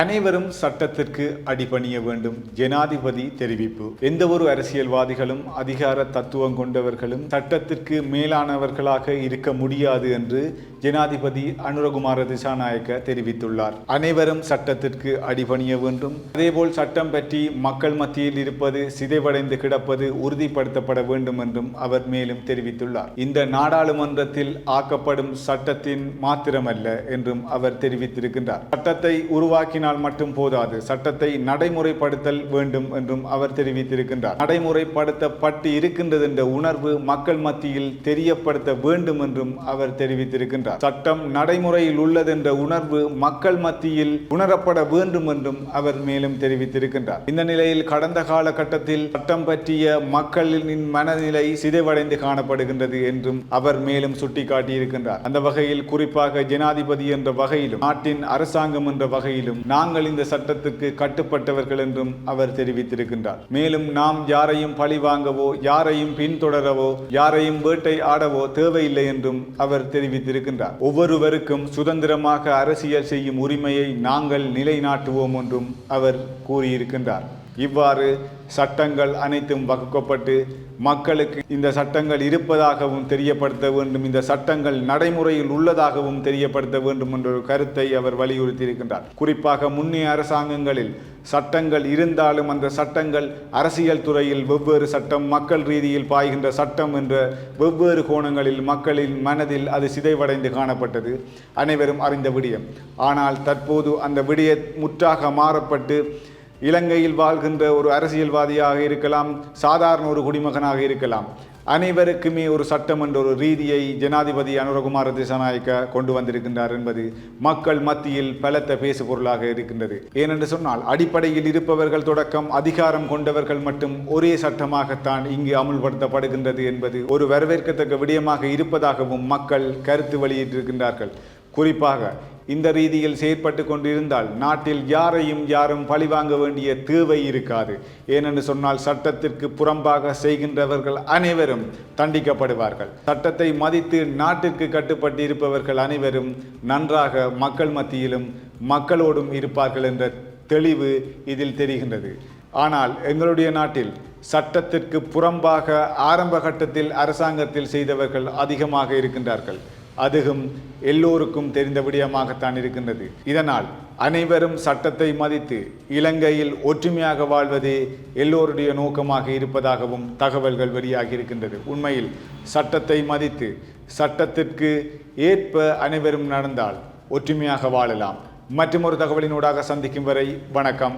அனைவரும் சட்டத்திற்கு அடிபணிய வேண்டும். ஜனாதிபதி தெரிவிப்பு. எந்த ஒரு அரசியல்வாதிகளும் அதிகார தத்துவம் கொண்டவர்களும் சட்டத்திற்கு மேலானவர்களாக இருக்க முடியாது என்று ஜனாதிபதி அனுரகுமார திசாநாயக்க தெரிவித்துள்ளார். அனைவரும் சட்டத்திற்கு அடிபணிய வேண்டும். அதேபோல் சட்டம் பற்றி மக்கள் மத்தியில் இருப்பது சிதைவடைந்து கிடப்பது உறுதிப்படுத்தப்பட வேண்டும் என்றும் அவர் மேலும் தெரிவித்துள்ளார். இந்த நாடாளுமன்றத்தில் ஆக்கப்படும் சட்டத்தின் மாத்திரமல்ல என்றும் அவர் தெரிவித்திருக்கின்றார். சட்டத்தை உருவாக்கி உருவாக்கினால் மட்டும் போதாது. சட்டத்தை நடைமுறைப்படுத்தல் வேண்டும் என்றும் அவர் தெரிவித்திருக்கின்றார். நடைமுறைப்படுத்தப்பட்டு இருக்கின்றது என்ற உணர்வு மக்கள் மத்தியில் தெரியப்படுத்த வேண்டும் என்றும் அவர் தெரிவித்திருக்கின்றார். சட்டம் நடைமுறையில் உள்ளது என்ற உணர்வு மக்கள் மத்தியில் உணரப்பட வேண்டும் என்றும் அவர் மேலும் தெரிவித்திருக்கின்றார். இந்த நிலையில் கடந்த காலகட்டத்தில் சட்டம் பற்றிய மக்களின் மனநிலை சிதைவடைந்து காணப்படுகின்றது என்றும் அவர் மேலும் சுட்டிக்காட்டியிருக்கின்றார். அந்த வகையில் குறிப்பாக ஜனாதிபதி என்ற வகையிலும் நாட்டின் அரசாங்கம் என்ற வகையிலும் நாங்கள் இந்த சட்டத்துக்கு கட்டுப்பட்டவர்கள் என்றும் அவர் தெரிவித்திருக்கின்றார். மேலும் நாம் யாரையும் பழி வாங்கவோ யாரையும் பின்தொடரவோ யாரையும் வேட்டை ஆடவோ தேவையில்லை என்றும் அவர் தெரிவித்திருக்கின்றார். ஒவ்வொருவருக்கும் சுதந்திரமாக அரசியல் செய்யும் உரிமையை நாங்கள் நிலைநாட்டுவோம் என்றும் அவர் கூறியிருக்கின்றார். இவ்வாறு சட்டங்கள் அனைத்தும் வகுக்கப்பட்டு மக்களுக்கு இந்த சட்டங்கள் இருப்பதாகவும் தெரியப்படுத்த வேண்டும் இந்த சட்டங்கள் நடைமுறையில் உள்ளதாகவும் தெரியப்படுத்த வேண்டும் என்ற ஒரு கருத்தை அவர் வலியுறுத்தியிருக்கின்றார். குறிப்பாக முன்னைய அரசாங்கங்களில் சட்டங்கள் இருந்தாலும் அந்த சட்டங்கள் அரசியல் துறையில் வெவ்வேறு சட்டம் மக்கள் ரீதியில் பாய்கின்ற சட்டம் என்ற வெவ்வேறு கோணங்களில் மக்களின் மனதில் அது சிதைவடைந்து காணப்பட்டது. அனைவரும் அறிந்த விடயம். ஆனால் தற்போது அந்த விடய முற்றாக மாறப்பட்டு இலங்கையில் வாழ்கின்ற ஒரு அரசியல்வாதியாக இருக்கலாம் சாதாரண ஒரு குடிமகனாக இருக்கலாம். அனைவருக்குமே ஒரு சட்டம் என்ற ஒரு ரீதியை ஜனாதிபதி அனுரகுமார திசாநாயக்க கொண்டு வந்திருக்கின்றார் என்பது மக்கள் மத்தியில் பலத்த பேசு பொருளாக இருக்கின்றது. ஏனென்று சொன்னால் அடிப்படையில் இருப்பவர்கள் தொடக்கம் அதிகாரம் கொண்டவர்கள் மட்டும் ஒரே சட்டமாகத்தான் இங்கு அமுல்படுத்தப்படுகின்றது என்பது ஒரு வரவேற்கத்தக்க விடயமாக இருப்பதாகவும் மக்கள் கருத்து வெளியிட்டிருக்கின்றார்கள். குறிப்பாக இந்த ரீதியில் செயற்பட்டு கொண்டிருந்தால் நாட்டில் யாரையும் யாரும் பழிவாங்க வேண்டிய தேவை இருக்காது. ஏனென்று சொன்னால் சட்டத்திற்கு புறம்பாக செய்கின்றவர்கள் அனைவரும் தண்டிக்கப்படுவார்கள். சட்டத்தை மதித்து நாட்டிற்கு கட்டுப்பட்டு இருப்பவர்கள் அனைவரும் நன்றாக மக்கள் மத்தியிலும் மக்களோடும் இருப்பார்கள் என்ற தெளிவு இதில் தெரிகின்றது. ஆனால் எங்களுடைய நாட்டில் சட்டத்திற்கு புறம்பாக ஆரம்ப கட்டத்தில் அரசாங்கத்தில் செய்தவர்கள் அதிகமாக இருக்கின்றார்கள். அதுவும் எல்லோருக்கும் தெரிந்த விடயமாகத்தான் இருக்கின்றது. இதனால் அனைவரும் சட்டத்தை மதித்து இலங்கையில் ஒற்றுமையாக வாழ்வதே எல்லோருடைய நோக்கமாக இருப்பதாகவும் தகவல்கள் வெளியாகி இருக்கின்றது உண்மையில் சட்டத்தை மதித்து சட்டத்திற்கு ஏற்ப அனைவரும் நடந்தால் ஒற்றுமையாக வாழலாம். மற்றொரு தகவலினூடாக சந்திக்கும் வரை வணக்கம்.